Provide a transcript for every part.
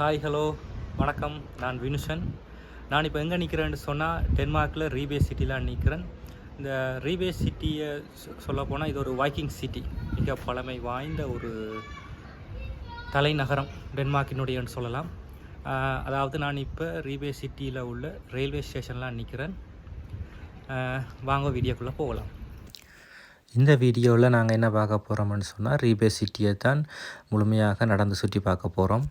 Hi hello வணக்கம். நான் வினுஷன். நான் இப்போ எங்கே நிற்கிறேன்னு சொன்னால் டென்மார்க்கில் ரீபே சிட்டியில் நிற்கிறேன் இந்த ரீபே சிட்டியை சொல்ல போனால் இது ஒரு வாக்கிங் சிட்டி மிக பழமை வாய்ந்த ஒரு தலைநகரம் டென்மார்க்கினுடையன்னு சொல்லலாம். அதாவது நான் இப்போ ரீபே சிட்டியில் உள்ள ரயில்வே ஸ்டேஷன்லாம் நிற்கிறேன் வாங்க வீடியோக்குள்ளே போகலாம். இந்த வீடியோவில் நாங்கள் என்ன பார்க்க போகிறோம்னு சொன்னால் ரீபே சிட்டியை தான் முழுமையாக நடந்து சுற்றி பார்க்க போகிறோம்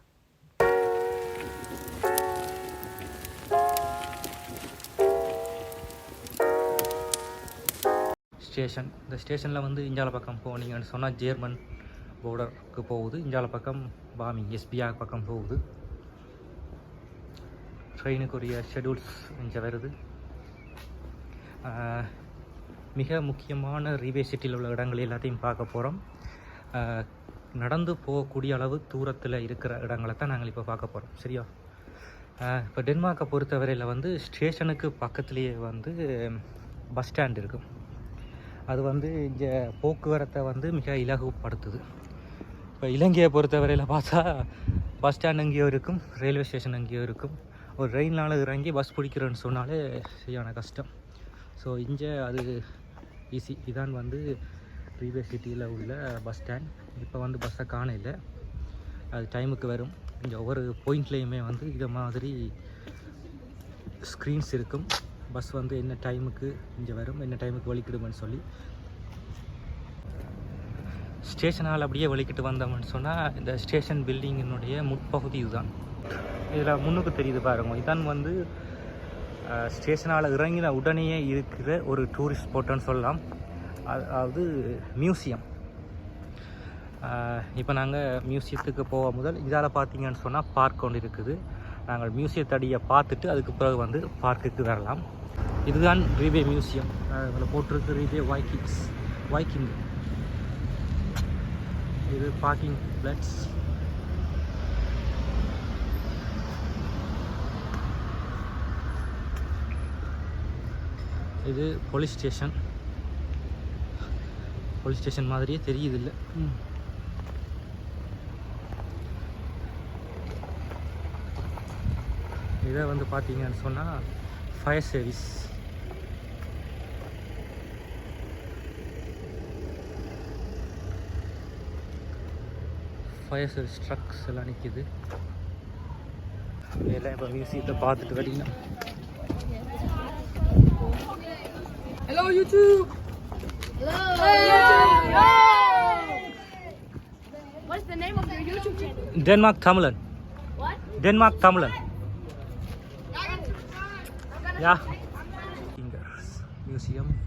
ஸ்டேஷன் இந்த ஸ்டேஷனில் வந்து இஞ்சால பக்கம் போனீங்கன்னு சொன்னால் ஜேர்மன் பார்டருக்கு போகுது. இஞ்சால பக்கம் பாமிங் எஸ்பியா பக்கம் போகுது. ட்ரெயினுக்குரிய ஷெடியூல்ஸ் இங்கே வருது. மிக முக்கியமான ரீவே சிட்டியில் உள்ள இடங்கள் எல்லாத்தையும் பார்க்க போகிறோம் நடந்து போகக்கூடிய அளவு தூரத்தில் இருக்கிற இடங்களை தான் நாங்கள் இப்போ பார்க்க போகிறோம் சரியா? இப்போ டென்மார்க்கை பொறுத்தவரையில் வந்து ஸ்டேஷனுக்கு பக்கத்துலேயே வந்து பஸ் ஸ்டாண்ட் இருக்கும். அது வந்து இங்கே போக்குவரத்தை வந்து மிக இலகுப்படுத்துது. இப்போ இலங்கையை பொறுத்தவரையில் பார்த்தா பஸ் ஸ்டாண்ட் அங்கேயோ இருக்கும் ரயில்வே ஸ்டேஷன் அங்கேயோ இருக்கும். ஒரு ரயில்னால் இறங்கி பஸ் பிடிக்கிறோன்னு சொன்னாலே சரியான கஷ்டம். ஸோ இங்கே அது ஈஸி இதான் வந்து ரீவே சிட்டியில் உள்ள பஸ் ஸ்டாண்ட். இப்போ வந்து பஸ்ஸை காண இல்லை. அது டைமுக்கு வரும். இங்கே ஒவ்வொரு பாயிண்ட்லேயுமே வந்து இதை மாதிரி ஸ்க்ரீன்ஸ் இருக்கும். பஸ் வந்து என்ன டைமுக்கு இங்கே வரும் என்ன டைமுக்கு வலிக்கிடுமென்னு சொல்லி. ஸ்டேஷனால் அப்படியே வலிக்கிட்டு வந்தோம்னு சொன்னால் இந்த ஸ்டேஷன் பில்டிங்கினுடைய முற்பகுதி இதுதான். இதில் முன்னுக்கு தெரியுது பாருங்க இதான் வந்து ஸ்டேஷனால் இறங்கின உடனேயே இருக்கிற ஒரு டூரிஸ்ட் ஸ்பாட்டுன்னு சொல்லலாம். அது- அதாவது மியூசியம் இப்போ நாங்கள் மியூசியத்துக்கு போக முதல் இதால் பார்த்தீங்கன்னு சொன்னால் பார்க் ஒன்று இருக்குது. நாங்கள் மியூசியத்தடியை பார்த்துட்டு அதுக்கு பிறகு வந்து பார்க்குக்கு வரலாம். இதுதான் ரீவே மியூசியம். அதில் போட்டிருக்கு ரீவே வாய்க்கிங்ஸ் வாய்க்கிங் இது பார்க்கிங் பிளட்ஸ் இது போலீஸ் ஸ்டேஷன் போலீஸ் ஸ்டேஷன் மாதிரியே தெரியுது இல்லை இதை வந்து பார்த்தீங்கன்னு சொன்னால் fire service fire service trucks எல்லாம் நிற்கிது எல்லாம் இப்போ மியூசியத்தை பார்த்துட்டு வரீங்க. Hello YouTube. What's the name of your YouTube channel? Denmark Tamilan What? Denmark Tamilan ya. Fingers. Museum.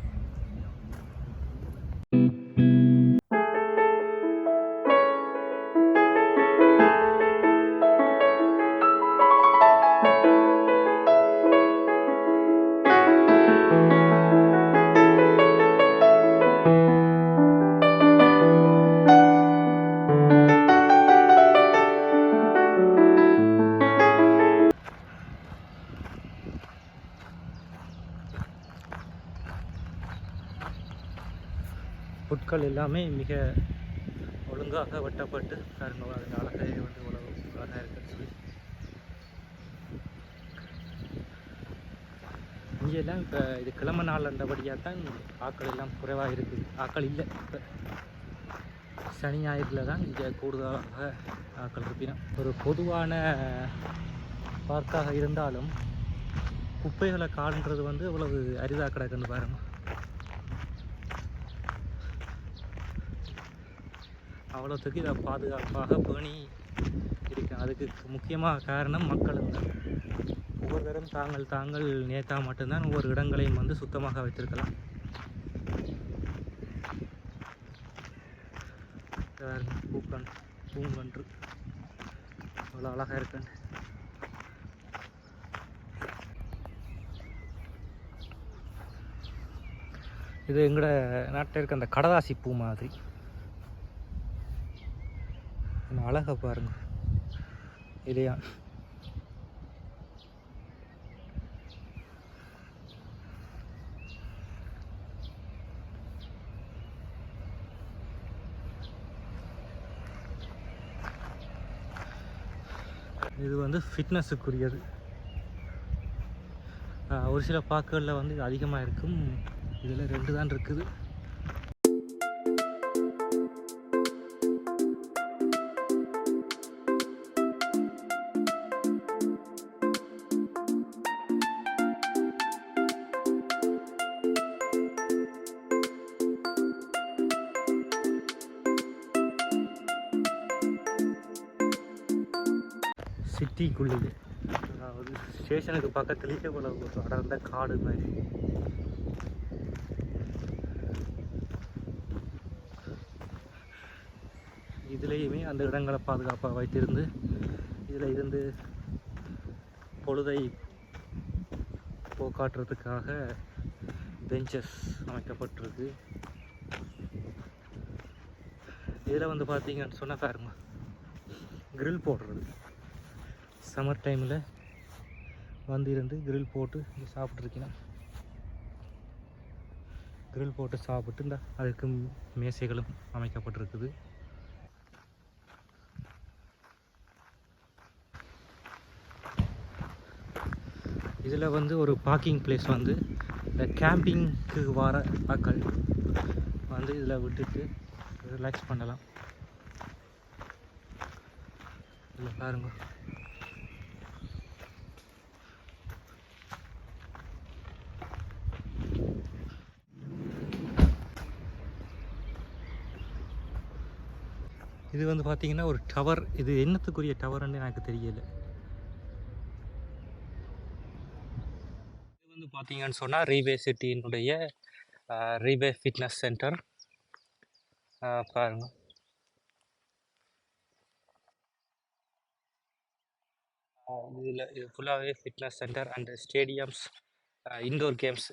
எல்லாமே மிக ஒழுங்காக வெட்டப்பட்டு பாருங்க அதன் அழகை வந்து உலக அழகாக இருக்குன்னு சொல்லி. இங்கெல்லாம் இப்போ இது கிழமை நாள் அந்தபடியாக தான் ஆக்கள் எல்லாம் குறைவாக இருக்குது ஆக்கள் இல்லை இப்போ. சனி ஞாயிறில் தான் இங்கே கூடுதலாக ஆக்கள் இருப்பினோம். ஒரு பொதுவான பார்க்காக இருந்தாலும் குப்பைகளை காண்றது வந்து அவ்வளவு அரிதாக கிடக்குன்னு பாருங்கள் அவ்வளோத்துக்கு இதை பாதுகாப்பாக பேணி இருக்கு. அதுக்கு முக்கியமாக காரணம் மக்களும் தான் ஒவ்வொரு தாங்கள் தாங்கள் நேத்தா மட்டும்தான் ஒவ்வொரு இடங்களையும் வந்து சுத்தமாக வைத்திருக்கலாம். பூக்கன் பூங்கன்று. அவ்வளோ அழகாக இருக்கு இது எங்களோட நாட்டில் இருக்க அந்த கடதாசி பூ மாதிரி. அழகை அழகா பாருங்க. இல்லையா இது வந்து ஃபிட்னஸுக்குரியது ஒரு சில பார்க்குகளில் வந்து அதிகமாக இருக்கும். இதில் ரெண்டு தான் இருக்குது. சிட்டிக்குள்ளேயே அதாவது ஸ்டேஷனுக்கு பக்கத்துலேயே போல ஒரு அடர்ந்த காடு மாதிரி. இதுலேயுமே அந்த இடங்களை பாதுகாப்பாக வைத்திருந்து இதில் இருந்து பொழுதை போக்காட்டுறதுக்காக பெஞ்சஸ் அமைக்கப்பட்டிருக்கு. இதில் வந்து பார்த்தீங்கன்னு சொன்னால் பாருங்க கிரில் போடுறது. சம்மர் டைமில் வந்து இருந்து grill போட்டு இங்கே சாப்பிட்ருக்கணும் கிரில் போட்டு சாப்பிட்டு இந்த அதுக்கு மேசைகளும் அமைக்கப்பட்டிருக்குது. இதில் வந்து ஒரு பார்க்கிங் பிளேஸ் வந்து இந்த கேம்பிங்க்கு வர மக்கள் வந்து இதில் விட்டுட்டு ரிலாக்ஸ் பண்ணலாம். இதில் பாருங்கள் இது வந்து பார்த்தீங்கன்னா ஒரு டவர் இது என்னத்துக்குரிய டவர்னு எனக்கு தெரியல. இது வந்து பார்த்தீங்கன்னு சொன்னால் ரீவே சிட்டியினுடைய ரீவே ஃபிட்னஸ் சென்டர் பாருங்க. இதில் இது ஃபுல்லாகவே fitness center and stadiums indoor games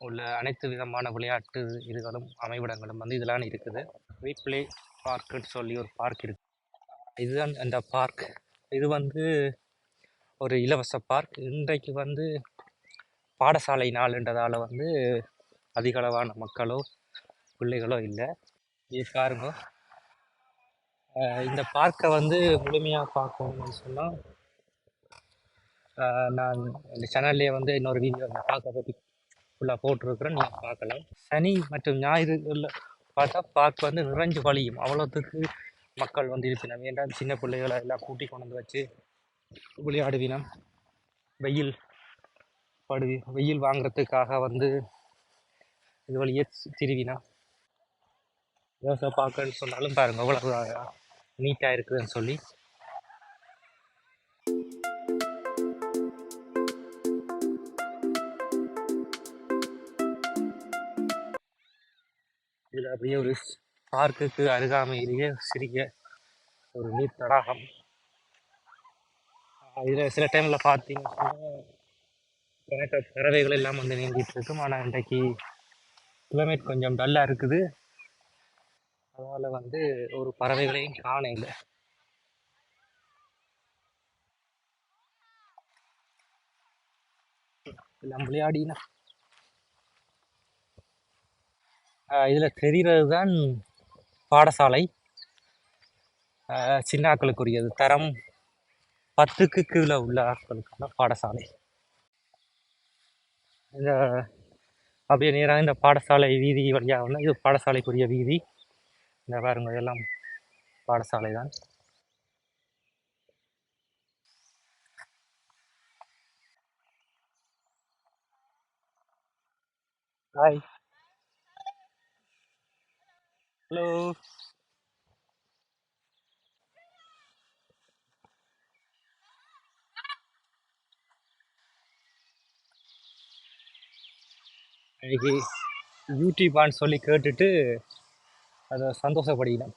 உள்ள அனைத்து விதமான விளையாட்டு இதுகளும் அமைவிடங்களும் வந்து இதெல்லாம் இருக்குது. ரீப்ளே பார்க்குன்னு சொல்லி ஒரு பார்க் இருக்கு. இதுதான் அந்த பார்க். இது வந்து ஒரு இலவச பார்க். இன்றைக்கு வந்து பாடசாலை நாள்ன்றதால் வந்து அதிகளவான மக்களோ பிள்ளைகளோ இல்லை. இது பாருங்க. இந்த பார்க்கை வந்து முழுமையாக பார்க்கணும்னு சொன்னால் நான் இந்த சேனல்லே வந்து இன்னொரு வீடியோ அந்த பார்க்கை பற்றி ஃபுல்லாக போட்டிருக்கிறேன் நீங்கள் பார்க்கலாம் சனி மற்றும் ஞாயிறு பார்த்தா பார்க் வந்து நிறைஞ்சு வழியும். அவ்வளோத்துக்கு மக்கள் வந்து இருப்பினம். ஏன்டா சின்ன பிள்ளைகளை எல்லாம் கூட்டி கொண்டு வந்து வச்சு விளையாடுவினம். வெயில் படுவி வெயில் வாங்குறதுக்காக வந்து இது வழியே திருவினா விவசாய பார்க்கன்னு சொன்னாலும் பாருங்கள் அவ்வளோ நீட்டாக இருக்குதுன்னு சொல்லி அப்படியே ஒரு பார்க்குக்கு அருகாமையிலேயே சிறிய ஒரு நீர் தடாகம். இதில் சில டைமில் பார்த்தீங்கன்னா கணக்க பறவைகள் எல்லாம் வந்து நீந்திட்டு இருக்கும். ஆனால் இன்றைக்கு கிளைமேட் கொஞ்சம் டல்லாக இருக்குது. அதனால் வந்து ஒரு பறவைகளையும் காண இல்லை. எல்லாம் விளையாடினா இதில் தெரிகிறது தான் பாடசாலை சின்னாக்களுக்குரியது தரம் பத்துக்கு கீழே உள்ள ஆட்களுக்கான பாடசாலை. இந்த அப்படியே நேராக இந்த பாடசாலை வீதி வழியாக வந்து இது பாடசாலைக்குரிய வீதி. இந்த பாருங்க இதெல்லாம் பாடசாலை தான் ஹாய் ஹலோ. இன்னைக்கு யூடியூபான்னு சொல்லி கேட்டுட்டு அதை சந்தோஷப்படுகிறேன்.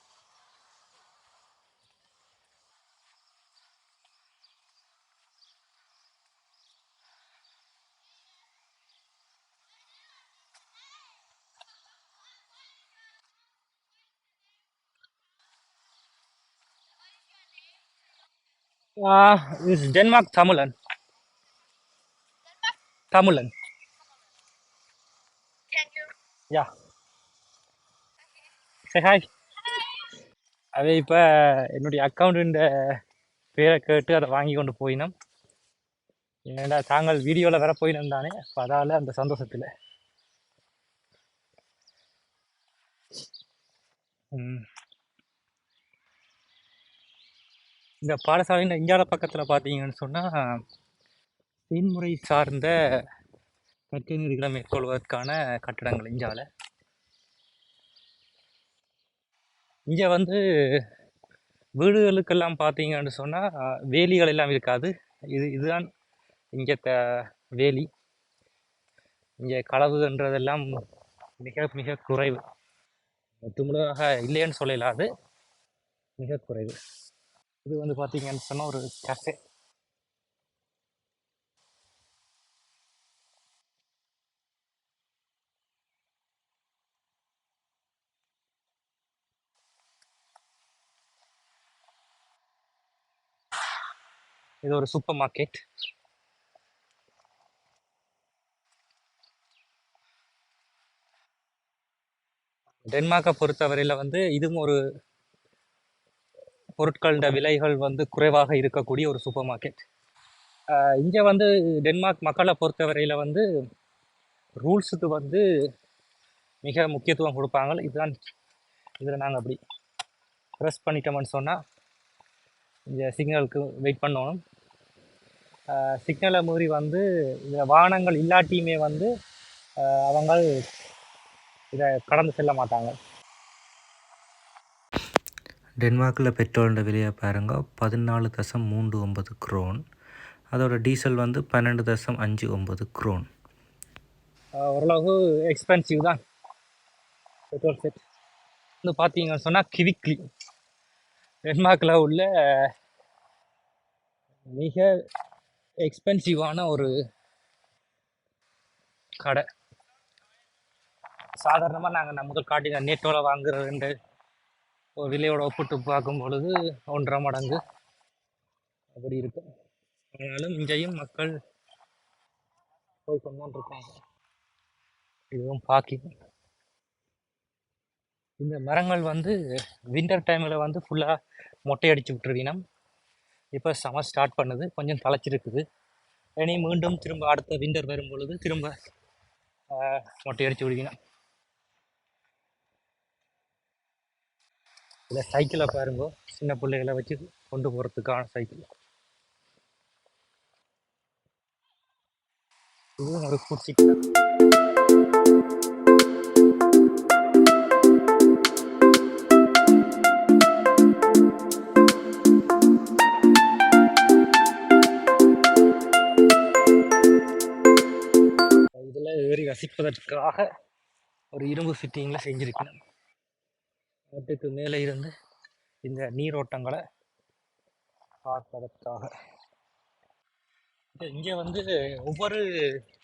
Uh, is Denmark Tamilan? Tamilan. Can you? Yeah. Say hi. அவ இப்போ என்னுடைய அக்கௌண்ட்டு பேரை கேட்டு அதை வாங்கி கொண்டு போயினோம் ஏன்னா தாங்கள் வீடியோவில் வர போயினோம் தானே அப்ப அதால அந்த சந்தோஷத்தில் ம். இந்த பாடசாலையின் இந்தியாவில் பக்கத்தில் பார்த்தீங்கன்னு சொன்னால் செயல்முறை சார்ந்த கற்கை மேற்கொள்வதற்கான கட்டடங்கள் இந்தியாவில். இங்கே வந்து வீடுகளுக்கெல்லாம் பார்த்தீங்கன்னு சொன்னால் வேலிகள் எல்லாம் இருக்காது. இது இதுதான் இங்கே த வேலி. இங்கே களவுன்றதெல்லாம் மிக மிக குறைவு. முற்றுமுழுதாக இல்லைன்னு சொல்லலாது மிக குறைவு. இது வந்து பார்த்தீங்கன்னு சொன்னால் ஒரு கஃபே இது ஒரு சூப்பர் மார்க்கெட் டென்மார்க்கை பொறுத்தவரையில் வந்து இதுவும் ஒரு பொருட்களோட விலைகள் வந்து குறைவாக இருக்கக்கூடிய ஒரு சூப்பர் மார்க்கெட். இங்கே வந்து டென்மார்க் மக்களை பொறுத்தவரையில் வந்து ரூல்ஸுக்கு வந்து மிக முக்கியத்துவம் கொடுப்பாங்க. இதுதான் இதில் நாங்கள் அப்படி ப்ரெஸ் பண்ணிட்டோம்னு சொன்னால் இந்த சிக்னலுக்கு வெயிட் பண்ணணும். சிக்னலை மீறி வந்து இந்த வாகனங்கள் இல்லாட்டியுமே வந்து அவங்க இதை கடந்து செல்ல மாட்டாங்க. டென்மார்க்கில் பெட்ரோலோட விலையை பாருங்க. பதினாலு தசம் மூன்று ஒன்பது குரோன். அதோட டீசல் வந்து பன்னெண்டு தசம் அஞ்சு ஒன்பது குரோன். ஓரளவு எக்ஸ்பென்சிவ் தான். பெட்ரோல் செட் வந்து பார்த்தீங்கன்னு சொன்னால் கிவிக்லி டென்மார்க்கில் உள்ள மிக எக்ஸ்பென்சிவான ஒரு கடை. சாதாரணமாக நாங்கள் நம்ம முதல் காட்டின நேட்டோவில் வாங்குற ரெண்டு விலையோட ஒப்பிட்டு பார்க்கும் பொழுது ஒன்றரை மடங்கு. அப்படி இருக்கும் ஆனாலும் இங்கேயும் மக்கள் போய் கொண்டு இருக்காங்க இதுவும் பார்க்கிங் இந்த மரங்கள் வந்து வின்டர் டைமில் வந்து ஃபுல்லாக மொட்டை அடிச்சு விட்டுருவினம் இப்போ சமர் ஸ்டார்ட் பண்ணுது. கொஞ்சம் தழைச்சிருக்குது. இனி மீண்டும் திரும்ப அடுத்த வின்டர் வரும் பொழுது திரும்ப மொட்டை அடிச்சு விடுவினம் இதில் சைக்கிளை பாருங்க. சின்ன பிள்ளைகளை வச்சு கொண்டு போகிறதுக்கான சைக்கிள். இதுவும் ஒரு ஃபுட் சிக்ஸ் இதில் ஏறி ரசிப்பதற்காக ஒரு இரும்பு ஃபிட்டிங்கில் செஞ்சுருக்கேன் அதுக்கு மேலே இருந்து இந்த நீரோட்டங்களை பார்ப்பதற்காக. இங்கே வந்து ஒவ்வொரு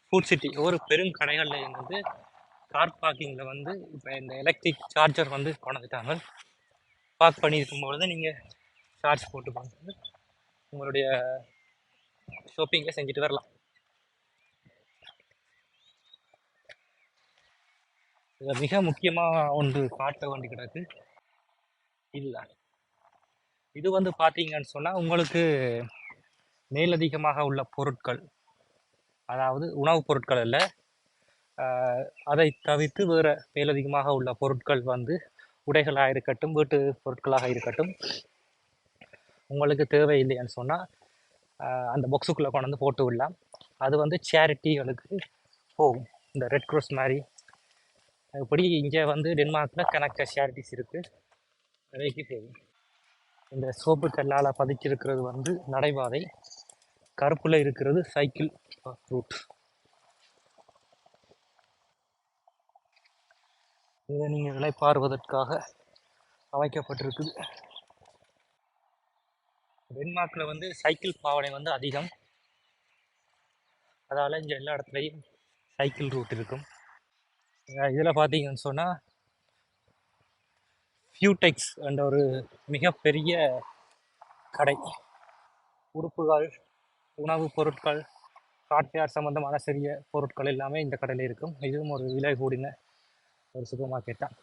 ஃபுட் சிட்டி ஒவ்வொரு பெருங்கடைகள்லையும் வந்து கார் பார்க்கிங்கில் வந்து இப்போ இந்த எலக்ட்ரிக் சார்ஜர் வந்து கொண்டுட்டாங்க பார்க் பண்ணியிருக்கும் பொழுது நீங்கள் சார்ஜ் போட்டு பார்த்து உங்களுடைய ஷாப்பிங்கை செஞ்சுட்டு வரலாம். இதில் மிக முக்கியமாக ஒன்று காட்ட வேண்டி கிடக்கு. இல்லை. இது வந்து பார்த்தீங்கன்னு சொன்னால் உங்களுக்கு மேலதிகமாக உள்ள பொருட்கள் அதாவது உணவுப் பொருட்கள் அல்ல அதை தவிர்த்து வேறு மேலதிகமாக உள்ள பொருட்கள் வந்து உடைகளாக இருக்கட்டும் வீட்டு பொருட்களாக இருக்கட்டும் உங்களுக்கு தேவையில்லைன்னு சொன்னால் அந்த பாக்ஸுக்குள்ளே கொண்டு வந்து போட்டு விடலாம். அது வந்து சேரிட்டிகளுக்கு போகும். இந்த ரெட் க்ரோஸ் மாதிரி அதுபடி இங்கே வந்து டென்மார்க்கில் கணக்கு ஷேரிட்டிஸ் இருக்குது நிறைய தெரியும் இந்த சோப்பு கல்லால் பதிச்சிருக்கிறது வந்து நடைபாதை. கருப்பில் இருக்கிறது சைக்கிள் ரூட். இதை நீங்கள் இளைப்பாறுவதற்காக அமைக்கப்பட்டிருக்குது. டென்மார்க்கில் வந்து சைக்கிள் பாவனை வந்து அதிகம். அதால் இங்கே எல்லா இடத்துலையும் சைக்கிள் ரூட் இருக்கும். இதில் பார்த்தீங்கன்னு சொன்னால் ஃபியூடெக்ஸ் என்ற ஒரு மிகப்பெரிய கடை. உடுப்புகள் உணவுப் பொருட்கள் காட்டையார் சம்மந்தமான சிறிய பொருட்கள் எல்லாமே இந்த கடையில் இருக்கும். இதுவும் ஒரு விலை கூடின ஒரு சூப்பர் மார்க்கெட் தான்.